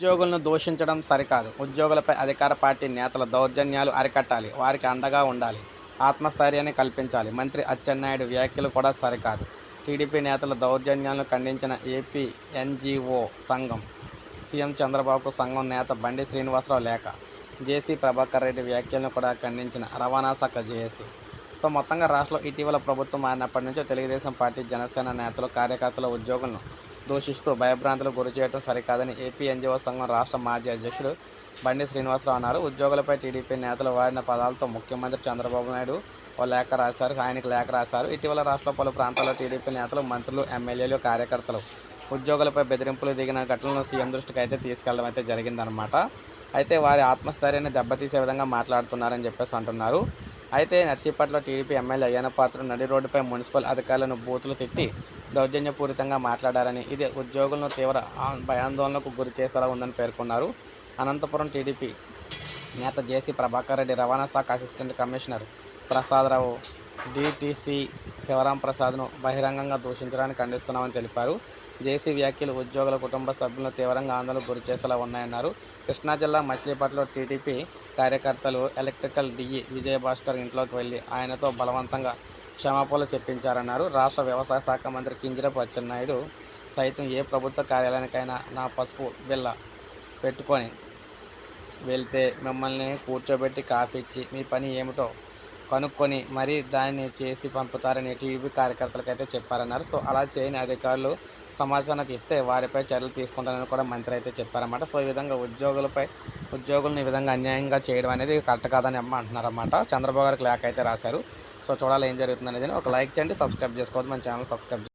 ఉద్యోగులను దూషించడం సరికాదు. ఉద్యోగులపై అధికార పార్టీ నేతల దౌర్జన్యాలు అరికట్టాలి. వారికి అండగా ఉండాలి. ఆత్మస్థైర్యాన్ని కల్పించాలి. మంత్రి అచ్చెన్నాయుడు వ్యాఖ్యలు కూడా సరికాదు. టీడీపీ నేతల దౌర్జన్యాలను ఖండించిన ఏపీ ఎన్జిఓ సంఘం సీఎం చంద్రబాబుకు సంఘం నేత బండి శ్రీనివాసరావు లేఖ జేసీ ప్రభాకర్ రెడ్డి వ్యాఖ్యలను కూడా ఖండించిన రవాణా శాఖ జేఏసీ. సో మొత్తంగా రాష్ట్రంలో ఇటీవల ప్రభుత్వం మారినప్పటి నుంచి తెలుగుదేశం పార్టీ జనసేన నేతలు కార్యకర్తల ఉద్యోగులను దూషిస్తూ భయభ్రాంతులకు గురి చేయడం సరికాదని ఏపీ ఎన్జిఓ సంఘం రాష్ట్ర మాజీ అధ్యక్షుడు బండి శ్రీనివాసరావు అన్నారు. ఉద్యోగులపై టీడీపీ నేతలు వాడిన పదాలతో ముఖ్యమంత్రి చంద్రబాబు నాయుడు ఓ లేఖ రాశారు. ఆయనకు లేఖ రాశారు. ఇటీవల రాష్ట్రంలో పలు ప్రాంతాల్లో టీడీపీ నేతలు మంత్రులు ఎమ్మెల్యేలు కార్యకర్తలు ఉద్యోగులపై బెదిరింపులు దిగిన ఘటనలను సీఎం దృష్టికి అయితే తీసుకెళ్ళడం అయితే జరిగిందనమాట అయితే వారి ఆత్మస్థైర్యాన్ని దెబ్బతీసే విధంగా మాట్లాడుతున్నారని చెప్పేసి అంటున్నారు. అయితే నర్సీపట్ల టీడీపీ ఎమ్మెల్యే అయ్యన పాత్ర నడి రోడ్డుపై మున్సిపల్ అధికారులను బూతులు తిట్టి దౌర్జన్యపూరితంగా మాట్లాడారని ఇది ఉద్యోగులను తీవ్ర భయాందోళనకు గురి చేసేలా ఉందని పేర్కొన్నారు. అనంతపురం టీడీపీ నేత జేసీ ప్రభాకర్ రెడ్డి రవాణా శాఖ assistant commissioner Prasadarao DTC Sivaram ప్రసాద్ను బహిరంగంగా దూషించడానికి ఖండిస్తున్నామని తెలిపారు. జేసీ వ్యాఖ్యలు ఉద్యోగుల కుటుంబ సభ్యులను తీవ్రంగా ఆందోళన గురి చేసేలా ఉన్నాయన్నారు. కృష్ణా జిల్లా మచిలీపట్నంలో టీడీపీ కార్యకర్తలు ఎలక్ట్రికల్ డిఈ విజయభాస్కర్ ఇంట్లోకి వెళ్ళి ఆయనతో బలవంతంగా క్షమాపణలు చెప్పించారన్నారు. రాష్ట్ర వ్యవసాయ శాఖ మంత్రి కింజరపు అచ్చెన్నాయుడు సైతం ఏ ప్రభుత్వ కార్యాలయానికైనా నా పసుపు బిల్ల పెట్టుకొని వెళ్తే మిమ్మల్ని కూర్చోబెట్టి కాఫీ ఇచ్చి మీ పని ఏమిటో కనుక్కొని మరీ దాన్ని చేసి పంపుతారని టీడీపీ కార్యకర్తలకు అయితే చెప్పారన్నారు. సో అలా చేయని అధికారులు సమాచారానికి ఇస్తే వారిపై చర్యలు తీసుకుంటారని కూడా మంత్రి అయితే చెప్పారన్నమాట. సో ఈ విధంగా ఉద్యోగులపై ఉద్యోగులను ఈ విధంగా అన్యాయంగా చేయడం అనేది కరెక్ట్ కాదని అమ్మ అంటున్నారన్నమాట. చంద్రబాబు గారికి లేఖ అయితే రాశారు. సో చూడాలి ఏం జరుగుతుంది అనేది ఒక లైక్ చేయండి సబ్స్క్రైబ్ చేసుకోవద్దు. మన ఛానల్ సబ్స్క్రైబ్